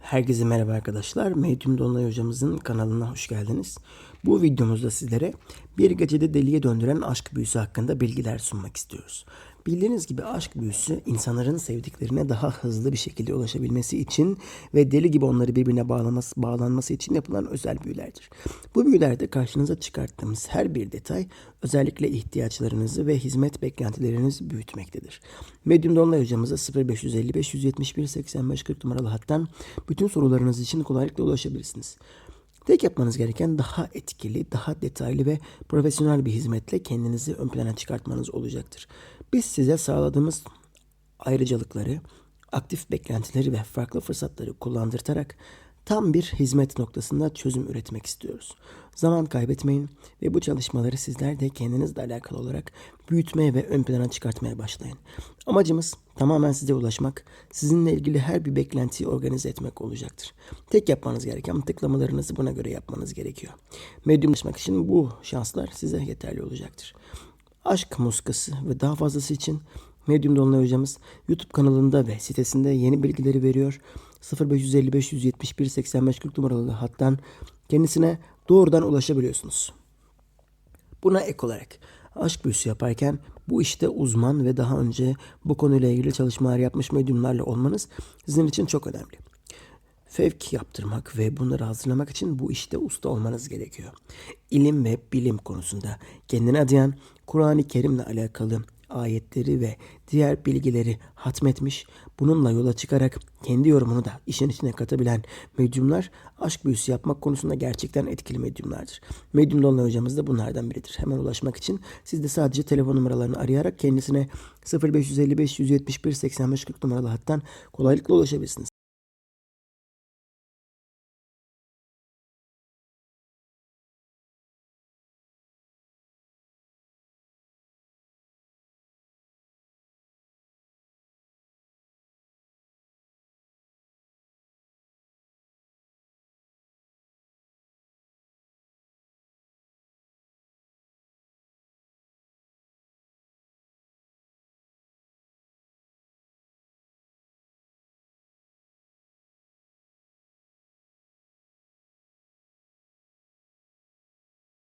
Herkese merhaba arkadaşlar. Medyum Dolunay hocamızın kanalına hoş geldiniz. Bu videomuzda sizlere bir gecede deliye döndüren aşk büyüsü hakkında bilgiler sunmak istiyoruz. Bildiğiniz gibi aşk büyüsü insanların sevdiklerine daha hızlı bir şekilde ulaşabilmesi için ve deli gibi onları birbirine bağlaması, bağlanması için yapılan özel büyülerdir. Bu büyülerde karşınıza çıkarttığımız her bir detay özellikle ihtiyaçlarınızı ve hizmet beklentilerinizi büyütmektedir. Medyum Dolunay hocamıza 0555 171 85 40 numaralı hattan bütün sorularınız için kolaylıkla ulaşabilirsiniz. Tek yapmanız gereken daha etkili, daha detaylı ve profesyonel bir hizmetle kendinizi ön plana çıkartmanız olacaktır. Biz size sağladığımız ayrıcalıkları, aktif beklentileri ve farklı fırsatları kullandırtarak tam bir hizmet noktasında çözüm üretmek istiyoruz. Zaman kaybetmeyin ve bu çalışmaları sizler de kendinizle alakalı olarak büyütmeye ve ön plana çıkartmaya başlayın. Amacımız tamamen size ulaşmak, sizinle ilgili her bir beklentiyi organize etmek olacaktır. Tek yapmanız gereken tıklamalarınızı buna göre yapmanız gerekiyor. Medyumlaşmak için bu şanslar size yeterli olacaktır. Aşk muskası ve daha fazlası için Medium Dolunay hocamız YouTube kanalında ve sitesinde yeni bilgileri veriyor. 0555 171 85 40 numaralı hattan kendisine doğrudan ulaşabiliyorsunuz. Buna ek olarak aşk büyüsü yaparken bu işte uzman ve daha önce bu konuyla ilgili çalışmalar yapmış medyumlarla olmanız sizin için çok önemli. Fevk yaptırmak ve bunları hazırlamak için bu işte usta olmanız gerekiyor. İlim ve bilim konusunda kendine adayan Kur'an-ı Kerim'le alakalı ayetleri ve diğer bilgileri hatmetmiş, bununla yola çıkarak kendi yorumunu da işin içine katabilen medyumlar aşk büyüsü yapmak konusunda gerçekten etkili medyumlardır. Medyum Dolunay hocamız da bunlardan biridir. Hemen ulaşmak için siz de sadece telefon numaralarını arayarak kendisine 0555 171 85 40 numaralı hattan kolaylıkla ulaşabilirsiniz.